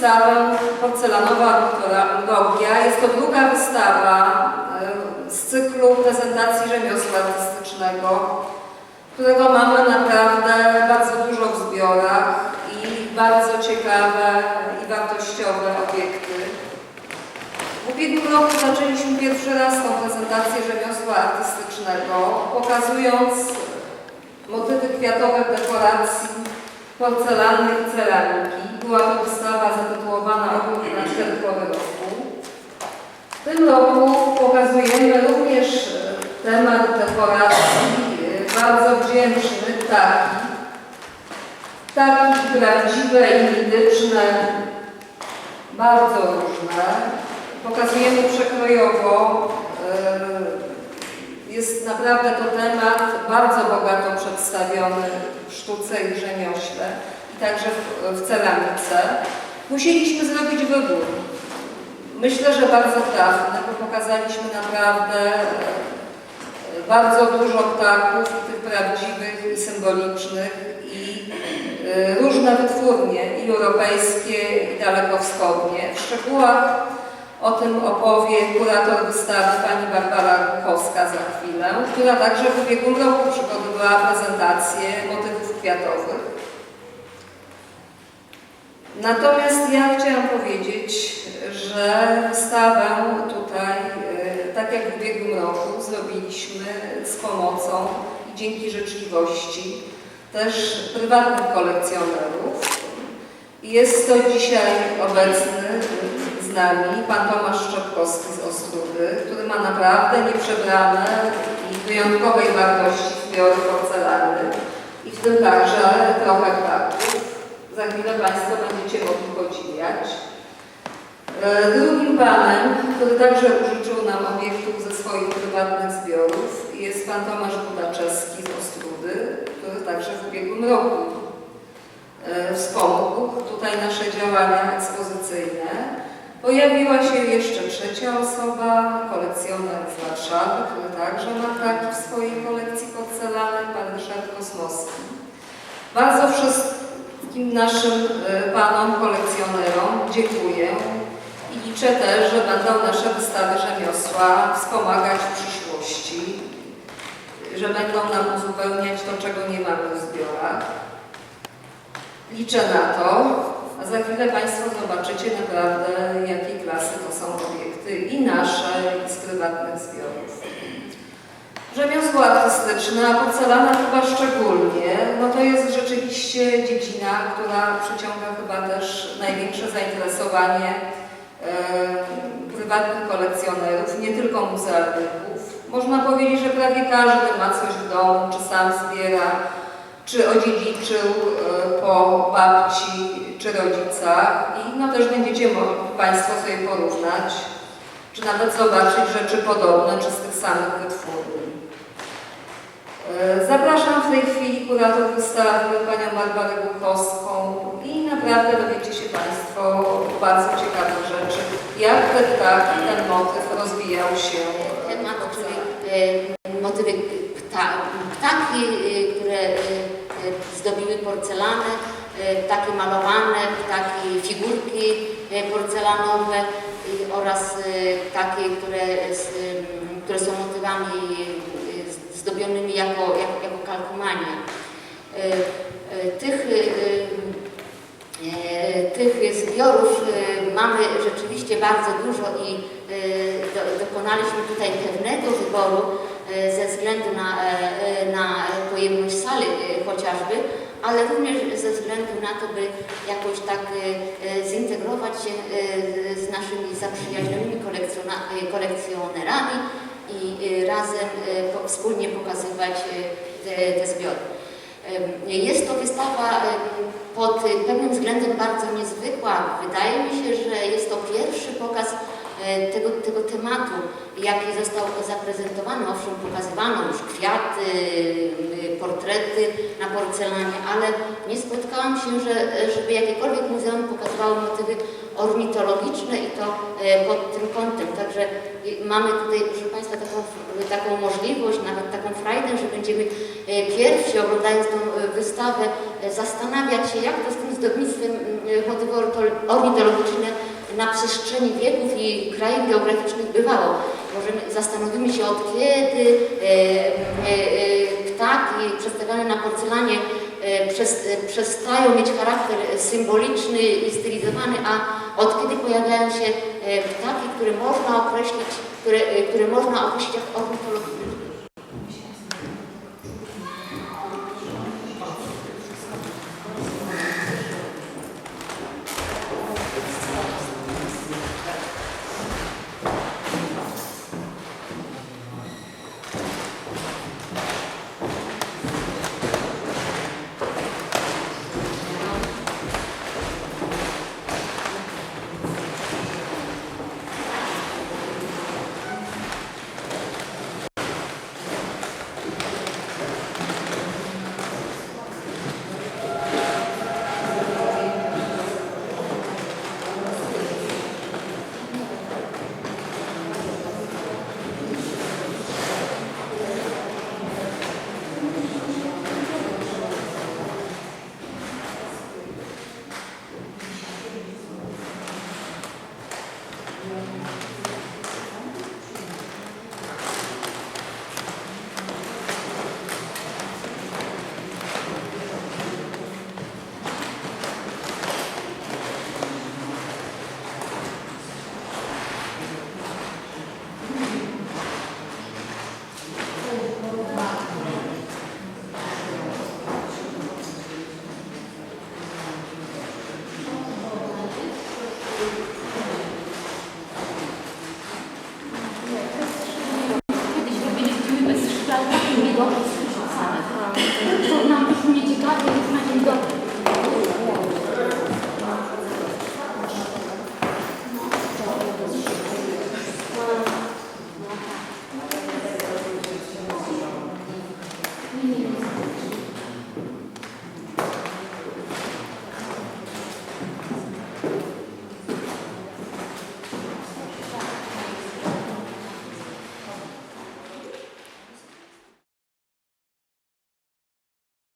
wystawę Porcelanowa Logia. Jest to druga wystawa e, z cyklu prezentacji rzemiosła artystycznego, którego mamy naprawdę bardzo dużo w zbiorach i bardzo ciekawe i wartościowe obiekty. W ubiegłym roku zaczęliśmy pierwszy raz tą prezentację rzemiosła artystycznego, pokazując motywy kwiatowe dekoracji porcelany i ceramiki. Była to zatytułowana Ogród na cztery pory roku. W tym roku pokazujemy również e, temat dekoracji e, bardzo wdzięczny, taki. Ptaki prawdziwe i mityczne, bardzo różne. Pokazujemy przekrojowo. e, Jest naprawdę to temat bardzo bogato przedstawiony w sztuce i rzemiośle także w, w ceramice. Musieliśmy zrobić wybór. Myślę, że bardzo trafny, bo pokazaliśmy naprawdę e, bardzo dużo ptaków, tych prawdziwych i symbolicznych i e, różne wytwórnie i europejskie i dalekowschodnie. W szczegółach o tym opowie kurator wystawy pani Barbara Kuchowska za chwilę, która także w ubiegłym roku przygotowała prezentację motywów kwiatowych. Natomiast ja chciałam powiedzieć, że wystawę tutaj, e, tak jak w ubiegłym roku, zrobiliśmy z pomocą i dzięki życzliwości też prywatnych kolekcjonerów. Jest to dzisiaj obecny z nami pan Tomasz Szczepkowski z Ostródy, który ma naprawdę nieprzebrane i wyjątkowej wartości zbiory porcelany i w tym także trochę. Za chwilę Państwo będziecie mogli podziwiać. E, Drugim panem, który także użyczył nam obiektów ze swoich prywatnych zbiorów jest pan Tomasz Budaczewski z Ostródy, który także w ubiegłym roku e, wspomógł tutaj nasze działania ekspozycyjne. Pojawiła się jeszcze trzecia osoba, kolekcjoner z Warszawy, który także ma ptaki w swojej kolekcji porcelany, pan Ryszard Kosmowski. Bardzo wszystkim naszym e, panom kolekcjonerom dziękuję i liczę też, że będą nasze wystawy rzemiosła wspomagać w przyszłości, że będą nam uzupełniać to, czego nie mamy w zbiorach. Liczę na to, a za chwilę Państwo zobaczycie naprawdę, jakiej klasy to są obiekty i nasze, i prywatnych zbiorów. Rzemiosło artystyczne, a porcelana chyba szczególnie, no to jest rzeczywiście dziedzina, która przyciąga chyba też największe zainteresowanie e, prywatnych kolekcjonerów, nie tylko muzealników. Można powiedzieć, że prawie każdy ma coś w domu, czy sam zbiera, czy odziedziczył e, po babci, czy rodzicach i no też będziecie Państwo sobie porównać, czy nawet zobaczyć rzeczy podobne, czy z tych samych wytwórni. E, Zapraszam w tej chwili kurator wystawy panią Barbarę Głuchowską i naprawdę dowiecie się Państwo bardzo ciekawych rzeczy, jak ten ptak i ten motyw rozwijał się. e, Temat, czyli e, motywy pta, ptaki, które zdobiły porcelanę, e, ptaki malowane, ptaki figurki porcelanowe oraz e, ptaki, które, które są motywami zdobionymi jako, jako, jako kalkomania. E, e, Tych e, Tych zbiorów mamy rzeczywiście bardzo dużo i do- dokonaliśmy tutaj pewnego wyboru ze względu na, na pojemność sali chociażby, ale również ze względu na to, by jakoś tak zintegrować się z naszymi zaprzyjaźnionymi kolekcjonerami i e, razem po- wspólnie pokazywać e, te, te zbiory. Jest to wystawa pod pewnym względem bardzo niezwykła. Wydaje mi się, że jest to pierwszy pokaz e, tego, tego tematu, jaki został zaprezentowany. Owszem, pokazywano już kwiaty, y, portrety na porcelanie, ale nie spotkałam się, że, żeby jakiekolwiek muzeum pokazywało motywy ornitologiczne i to e, pod tym kątem. Także mamy tutaj, proszę Państwa, taką, taką możliwość, nawet taką frajdę, że będziemy e, pierwsi, oglądając tą e, wystawę, zastanawiać się, jak to z tym zdobnictwem motywy ornitologiczne na przestrzeni wieków i krain geograficznych bywało. Możemy, zastanowimy się, od kiedy e, e, e, ptaki przedstawiane na porcelanie przestają mieć charakter symboliczny i stylizowany, a od kiedy pojawiają się e, ptaki, które można określić, które, e, które można określić jako.